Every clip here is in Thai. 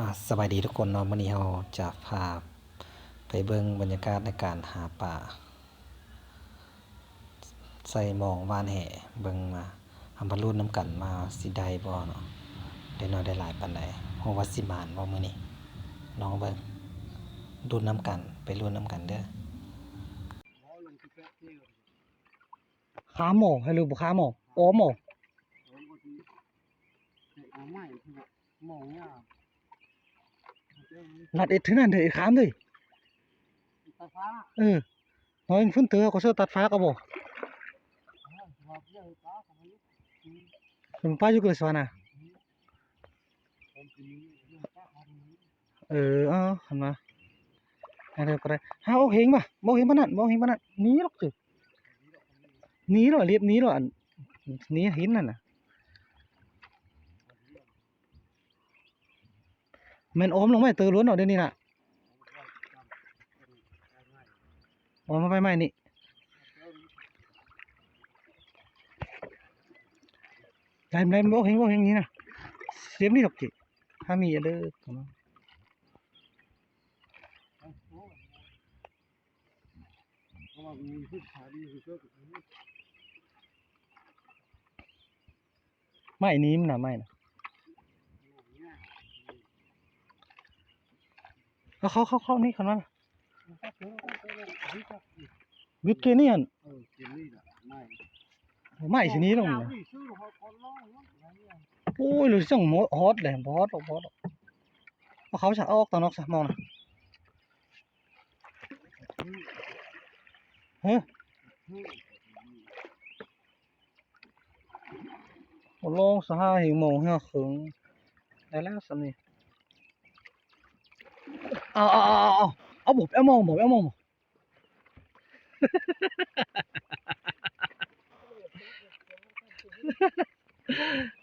อ่าสบายดีทุกคนเนาะมื้อนี้เราจะพาไปเบิ่งบรรยากาศในการหาปลาใส่หมองวานแห่เบิ่งมาอำารุ่นน้ำกันมาสิได้บ่เนาะได้น้อยได้หลายปานใดฮู้ว่าสิหมานบ่มื้อนี้ลองเบิ่งรุ่นน้ำกันไปรุ่นน้ำกันเด้อขาหมอให้รู้บ่ขาหมออ๋อหมอ ลัดเอ็ดถึงนั่นเด้อไอ้ขามเด้อเออน้อยฟุ้นเตือก็เสื้อตัดฟ้าก็บ่มันป้าอยู่เกิดสวานะเออเอาหันมาอะไรก็ได้หาเอาเหงป่ะบ่เหงปานนั้นบ่เหงปานนั้นหนีหรอกจิหนีหรอเรียบหนีหรออันหนีหินนั่นน่ะ แม่นออมลงไม่เตือล้วนเอาเดี๋ยวนี้น่ะออมมาไปใหม่นี่ได้ได้บ่เห็นบ่เห็นนี้นะเสียมนี่ดอกจิถ้ามีอย่าเด้อไม่นี้มันนะไม่นะ เอาเขาเขาเขานี่คันว่าวิทย์เกนี่หั่นไม่สินี้ลงน่ะโอ้ยหรือจังหมดฮอตเลยบ่ฮอตบ่ฮอตเอาเขาจะออกตอนออกซะมองนะเฮ้ยโอ้ลงสหาหิโมงเฮียขึงได้แล้วสำนี่ เอาเอาเอาเอาเอาเอาบบเอามองบบเอามองบ่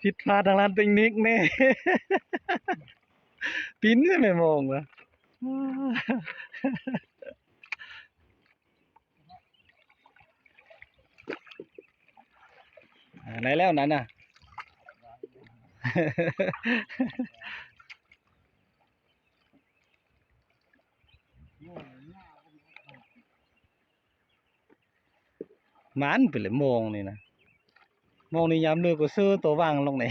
ผิดพลาดทางร้านเทคนิคแน่ปิ้นใช่ไหมมองวะอ่าไหนแล้วนั้นน่ะ มันไปเลยมองนี่นะมองนี่ยามเลือกก็ซื้อตัววางลงไหน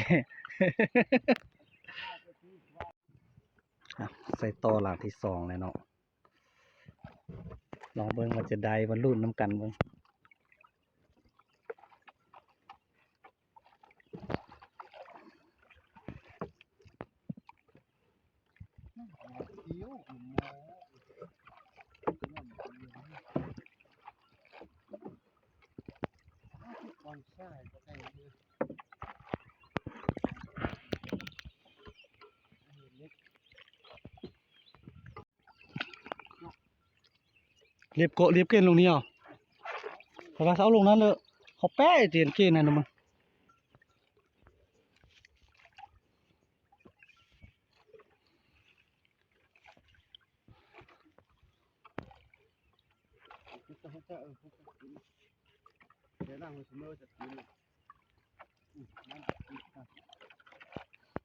อ่ใส่ต่อหลังที่สองเลยเนาะลองเบิ้งมันจะได้บรรลุน้ำกันเบิ้ง เรียบโกเรียบเกณฑ์ลงนี่เอาแต่ว่าเอาลงนั้นเลยเขาแป้เตียนเกณฑ์นั่นนะมึง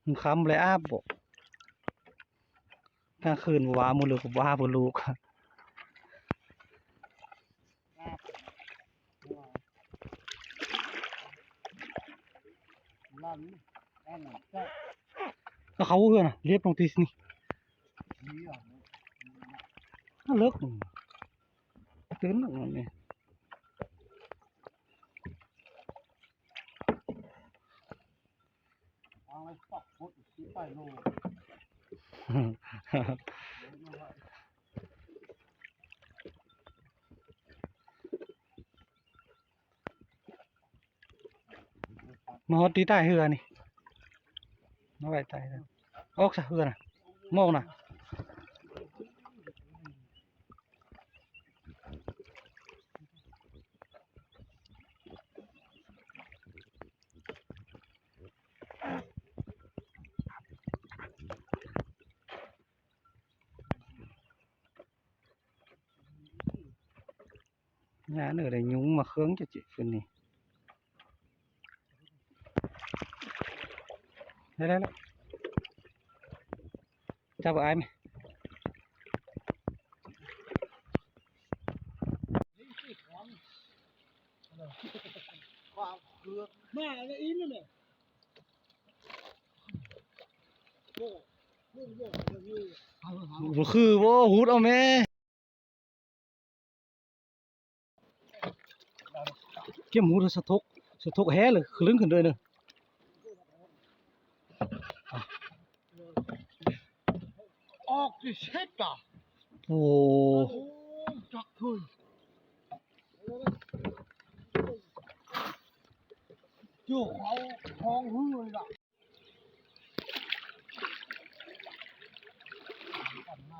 มึงคำเลยอาบบ่กลางคืนว่ามือหรือว่าบ่ลูกก็เขาเพื่อนอะเรียบลงทีสนี่น่าเลิก อืมตื่นหนักมันนี่มาฮอดตีใต้เฮือนี่มาไว้ใต้เฮือออกซะเฮือน่ะมองน่ะ nhà nữa để nhúng mà khướng cho chị Phương này đây đây đây จับเอาไอ้ไหมความเกือกแม่ละอินเลยเนี่ยโบ้โบ้โบ้อย่างนี้เอาเอาบ่คือบ่ฮูดเอาแม่เก็บหูดสะทกสะทกแฮเลยคลึงขึ้นด้วยเด้อ ออกดิเช็ดอะโอ้โอ้จักเคยเจ้าเขาทองหื้อเลยล่ะกันใน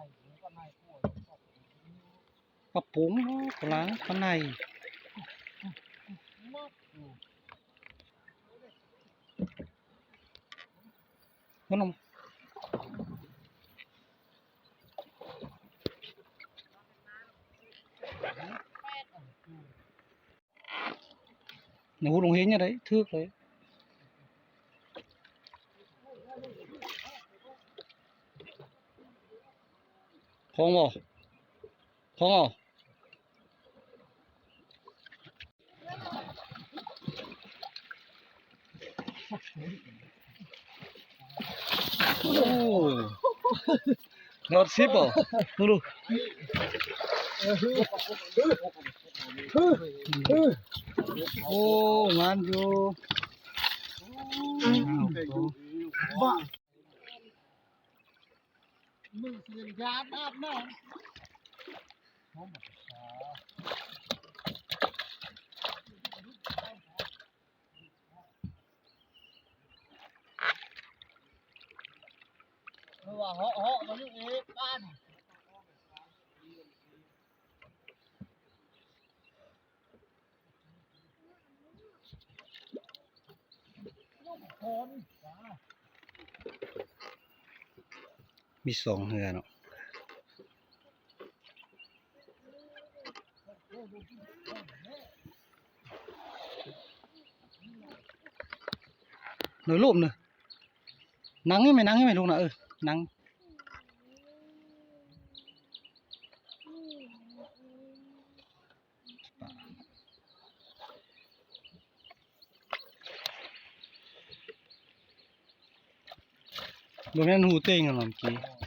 กันในพวกปรับปรุงกำลังข้างในมัดอยู่มันนม ในหูลงเห็นยังไงทึกเล โอ้รอดซิบบ่ดูดูโอ้งานอยู่บ้ามึงเสียงยาอาบน้ำเพราว่าเหาะเหาะมันนี่เองบ้าน มีสองเรือเนาะหน่อยรูปเนอะนั่งยังไหมนั่งยังไหมลูกนะเออนั่งบนนั้นหูเต้งกันหรอเมื่อกี้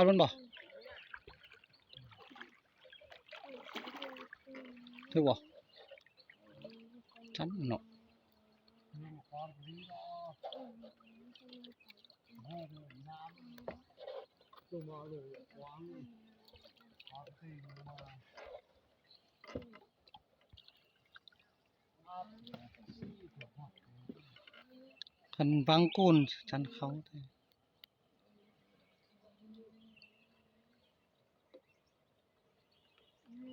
ามมันบ่ถือบ่ฉันเนาะมีความดีเนาะโอ้น้ำลงมาเลย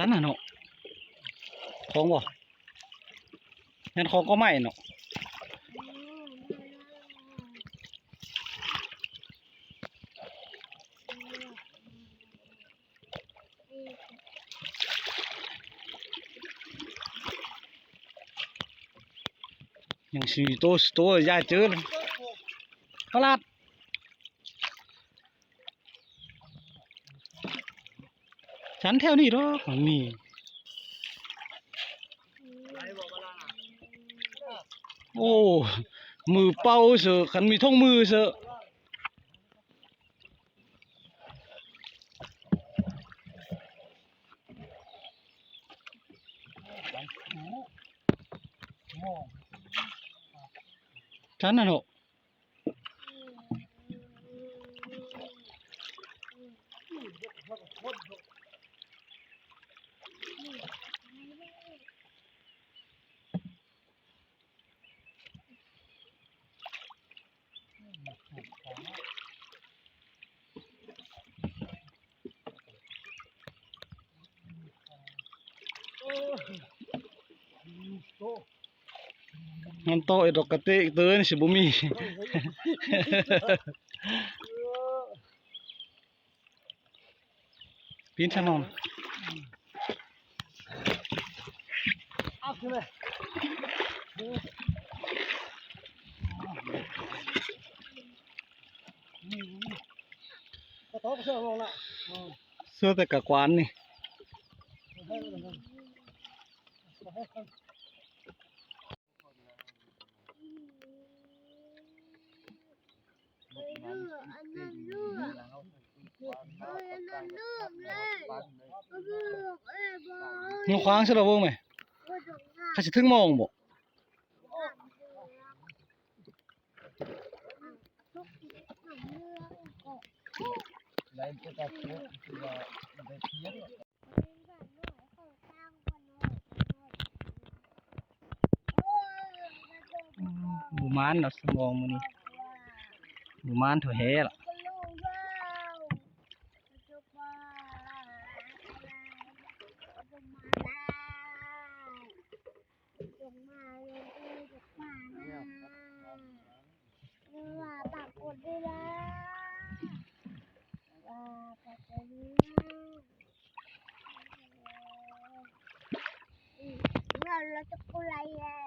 จันน่ะเนาะของบ่งั้นของก็ไม่เนาะยังสีโตสโตยาเจอเลยประหลาด กันแถวนี้หรอกของมีโอ้ มือเป่าเสือะขันมีท่องมือเสือะฉันน่ะเนาะ ngantok idok katik tu ni sebumi pin sanon xưa tại cả quán này. มันคว้างใช่หรอเบิ่งไหมเขาจะถึงมองบ่บูมานเราสมองมันนี่บูมานถั่วแห่ล่ะ sekolah ya.